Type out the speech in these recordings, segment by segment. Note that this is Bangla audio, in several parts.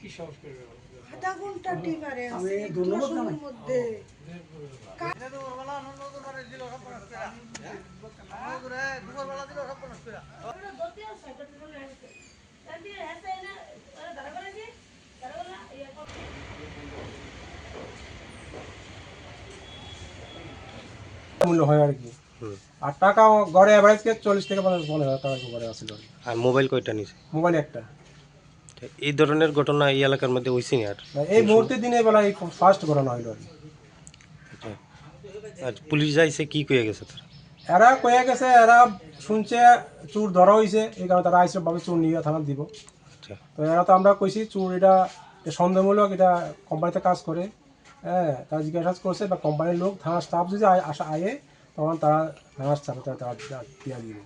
কি সাহস করে আধা ঘণ্টা ডিফারেন্স আমি একটু দু নম্বর সময়ের নামাই। মধ্যে। মূল্য হয় আর কি। হুম। আর টাকা গড়ে অ্যাভারেজ চল্লিশ থেকে পঞ্চাশ পনেরো হাজার টাকা আসছিল আর আর মোবাইল কয়টা নিছে? মোবাইল একটা। এই ধরনের ঘটনা এই এলাকার মধ্যে হয়েছে আর? এই মুহূর্তে দিনের বেলা এই ফার্স্ট ঘটনা হইল আর কি। আচ্ছা। আর পুলিশ যাইছে কি কয়ে গেছে তারা? এরা কয়ে গেছে এরা শুনছে চুর ধরা হয়েছে এই কারণে তারা আইসে ভাবে চুর নিয়ে থানা দিব। আচ্ছা। তো এরা তো আমরা কইছি চুর এটা সন্দেহমূলক এটা কোম্পানিতে কাজ করে হ্যাঁ তারা জিজ্ঞাসা করছে বা কোম্পানির লোক থানার স্টাফ যদি আসা আয়ে তখন তারা থানার স্টাফে তারা দিয়ে দিবে।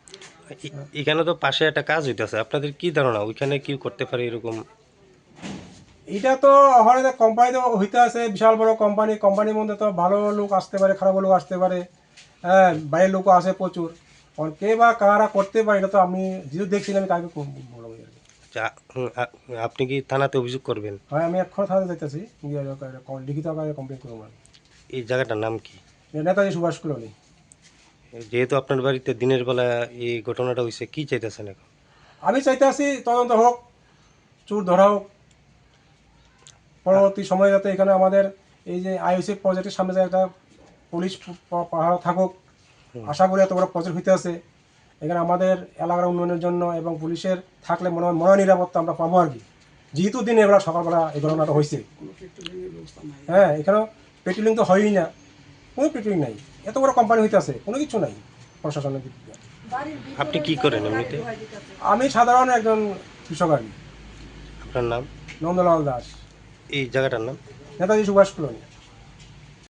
এখানে তো পাশে একটা কাজ হইতেছে। আপনাদের কি ধারণা? ওইখানে কি করতে পারে এরকম? এটা তো হয়তো কোম্পানিতে হইতে আছে বিশাল বড় কোম্পানি কোম্পানির মধ্যে তো ভালো লোক আসতে পারে খারাপ লোক আসতে পারে। হ্যাঁ বাইরের লোকও আসে প্রচুর। কে বা কারা করতে পারে এটা তো আমি যেহেতু দেখছি না আমি কাকে বলব যা আপনি কি থানাতে অভিযোগ করবেন? হয় আমি এখন থানাতে যাইতেছি। লিখিত আকারে কমপ্লেন করব। এই জায়গাটার নাম কি? নেতাজি সুভাষ কলোনি যেহেতু আপনার বাড়িতে দিনের বেলা এই ঘটনাটা হয়েছে কি চাইতেছেন এখন? আমি চাইতে আছি তদন্ত হোক চুর ধরা হোক। পরবর্তী সময়ে যাতে এখানে আমাদের এই যে আইওসি প্রজেক্টের সামনে যে একটা পুলিশ প- পাহারা থাকুক আশা করি এত বড় প্রজেক্ট হইতে আছে। এখানে আমাদের এলাকার উন্নয়নের জন্য এবং পুলিশের থাকলে মনে হয় মনে নিরাপত্তা আমরা পাবো আর কি। যেহেতু দিন এবার সকালবেলা এই ঘটনাটা হয়েছে হ্যাঁ এখানেও পেট্রোলিং তো হয়ই না। কোনো পিটুই নাই। এত বড় কোম্পানি হইতে আছে কোনো কিছু নাই প্রশাসনের দিক থেকে আপনি কি করেন এমনিতে? আমি সাধারণ একজন কৃষক আমি আপনার নাম? নন্দলাল দাস। এই জায়গাটার নাম? নেতাজি সুভাষ কলোনি।